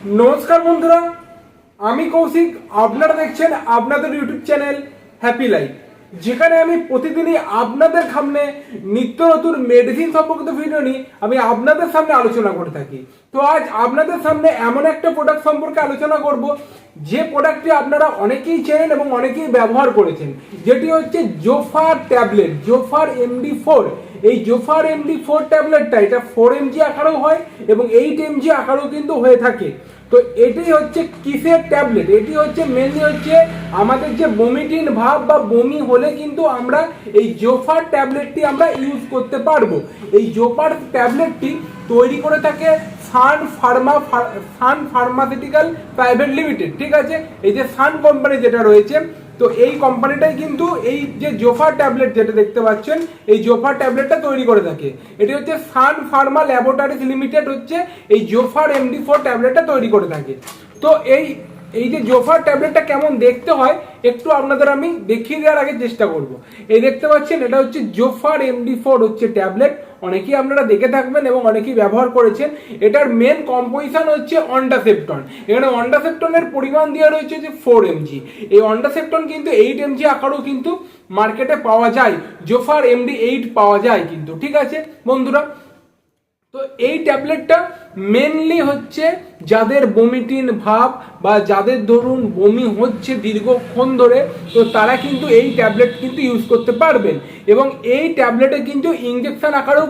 নমস্কার বন্ধুরা আমি কৌশিক। আপনারা দেখছেন আপনাদের ইউটিউব চ্যানেল হ্যাপি লাইফ যেখানে আমি প্রতিদিনই আপনাদের সামনে নিত্য নতুন মেডিসিন সম্পর্কিত ভিডিও নিয়ে আমি আপনাদের সামনে আলোচনা করে থাকি। তো আজ আপনাদের সামনে এমন একটা প্রোডাক্ট সম্পর্কে আলোচনা করব, যে প্রোডাক্টটি আপনারা অনেকেই চেনেন এবং অনেকেই ব্যবহার করেছেন। যেটি হচ্ছে Zofer tablet Zofer MD four এই জোফার এমডি ফোর ট্যাবলেটটা এটা ফোর এমজি আকারেও হয় এবং এইট এমজি আকারেও কিন্তু হয়ে থাকে। তো এটি হচ্ছে কিসের ট্যাবলেট? এটি হচ্ছে মেনলি হচ্ছে আমাদের যে বমিটিন ভাব বা বমি হলে কিন্তু আমরা এই জোফার ট্যাবলেটটি আমরা ইউজ করতে পারব। এই জোফার ট্যাবলেটটি তৈরি করে থাকে Sun Pharma Sun pharmaceutical private limited ঠিক আছে? এই যে সান কোম্পানি যেটা রয়েছে তো এই কোম্পানিটাই কিন্তু এই যে জোফা ট্যাবলেট যেটা দেখতে পাচ্ছেন, এই জোফা ট্যাবলেটটা তৈরি করে থাকে। এটি হচ্ছে সান ফার্মা ল্যাবরেটরিজ লিমিটেড হচ্ছে এই জোফার এমডি ফোর ট্যাবলেটটা তৈরি করে থাকে। তো এই এই যে জোফার ট্যাবলেটটা কেমন দেখতে হয় একটু আপনাদের আমি দেখিয়ে দেওয়ার আগে চেষ্টা করব। এই দেখতে পাচ্ছেন, এটা হচ্ছে জোফার এমডি ফোর হচ্ছে ট্যাবলেট অনেকেই আপনারা দেখে থাকবেন এবং অনেকেই ব্যবহার করেছেন। এটার মেন কম্পোজিশন হচ্ছে অন্ডাসেপ্টন এখানে অন্ডাসেপ্টনের পরিমাণ দেওয়া রয়েছে যে ফোর এমজি এই অন্ডাসেপ্টন কিন্তু এইট এমজি আকারও কিন্তু মার্কেটে পাওয়া যায়। জোফার এমডি এইট পাওয়া যায় কিন্তু, ঠিক আছে বন্ধুরা? তো এই ট্যাবলেটটা মেনলি হচ্ছে যাদের বমিটিন ভাব বা যাদের ধরুন বমি হচ্ছে দীর্ঘক্ষণ ধরে, তো তারা কিন্তু এই ট্যাবলেট কিন্তু ইউজ করতে পারবেন। এবং এই ট্যাবলেটে কিন্তু ইঞ্জেকশন আকারেও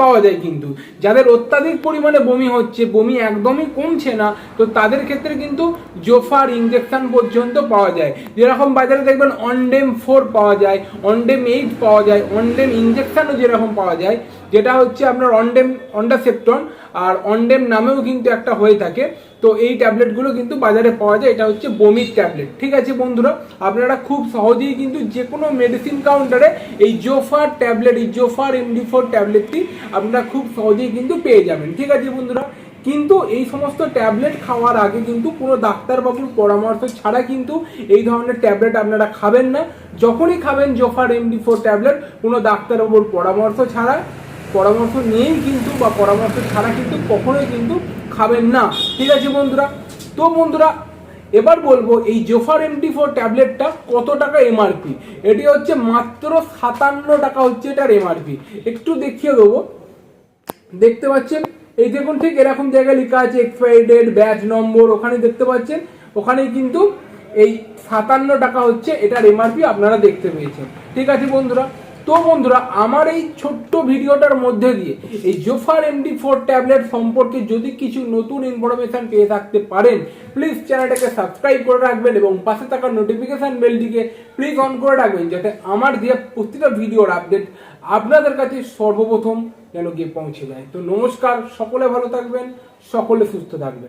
পাওয়া যায় কিন্তু। যাদের অত্যাধিক পরিমাণে বমি হচ্ছে, বমি একদমই কমছে না, তো তাদের ক্ষেত্রে কিন্তু জোফার ইঞ্জেকশন পর্যন্ত পাওয়া যায়। যেরকম বাজারে দেখবেন অনডেম ফোর পাওয়া যায় অনডেম এইট পাওয়া যায় অনডেম ইঞ্জেকশনও যেরকম পাওয়া যায় যেটা হচ্ছে আপনার অনডেম, অন্ডাসেপ্টন, আর অনডেম নামেও কিন্তু একটা হয়ে থাকে। তো এই ট্যাবলেটগুলো কিন্তু বাজারে পাওয়া যায়, এটা হচ্ছে বমির ট্যাবলেট। ঠিক আছে বন্ধুরা, আপনারা খুব সহজেই কিন্তু যে কোনো মেডিসিন কাউন্টারে এই জোফার ট্যাবলেট এই জোফার এমডি ফোর ট্যাবলেটটি আপনারা খুব সহজেই কিন্তু পেয়ে যাবেন। ঠিক আছে বন্ধুরা, কিন্তু এই সমস্ত ট্যাবলেট খাওয়ার আগে কিন্তু কোনো ডাক্তারবাবুর পরামর্শ ছাড়া কিন্তু এই ধরনের ট্যাবলেট আপনারা খাবেন না। যখনই খাবেন জোফার এমডি ফোর ট্যাবলেট কোনো ডাক্তারবাবুর পরামর্শ ছাড়া পরামর্শ নিয়েই কিন্তু বা পরামর্শ ছাড়া কিন্তু কখনোই কিন্তু খাবেন না। ঠিক আছে বন্ধুরা? তো বন্ধুরা, এবার বলব এই জোফার এমডি ফোর ট্যাবলেটটা কত টাকা এমআরপি এটি হচ্ছে মাত্র সাতান্ন টাকা হচ্ছে এটার এমআরপি একটু দেখিয়ে দেবো। দেখতে পাচ্ছেন? এই দেখুন ঠিক এরকম জায়গায় লেখা আছে এক্সপায়ারি ডেট ব্যাচ নম্বর ওখানে দেখতে পাচ্ছেন? ওখানেই কিন্তু এই সাতান্ন টাকা হচ্ছে এটার এমআরপি আপনারা দেখতে পেয়েছেন। ঠিক আছে বন্ধুরা? তো বন্ধুরা, আমার এই ছোট্ট ভিডিওটার মধ্যে দিয়ে এই জোফার এমডি ফোর ট্যাবলেট সম্পর্কে যদি কিছু নতুন ইনফরমেশন পেয়ে থাকতে পারেন প্লিজ চ্যানেলটাকে সাবস্ক্রাইব করে রাখবেন এবং পাশে থাকা নোটিফিকেশান বেলটিকে প্লিজ অন করে রাখবেন যাতে আমার দেওয়া প্রতিটা ভিডিওর আপডেট আপনাদের কাছে সর্বপ্রথম যেন গিয়ে পৌঁছে যায়। তো নমস্কার, সকলে ভালো থাকবেন, সকলে সুস্থ থাকবেন।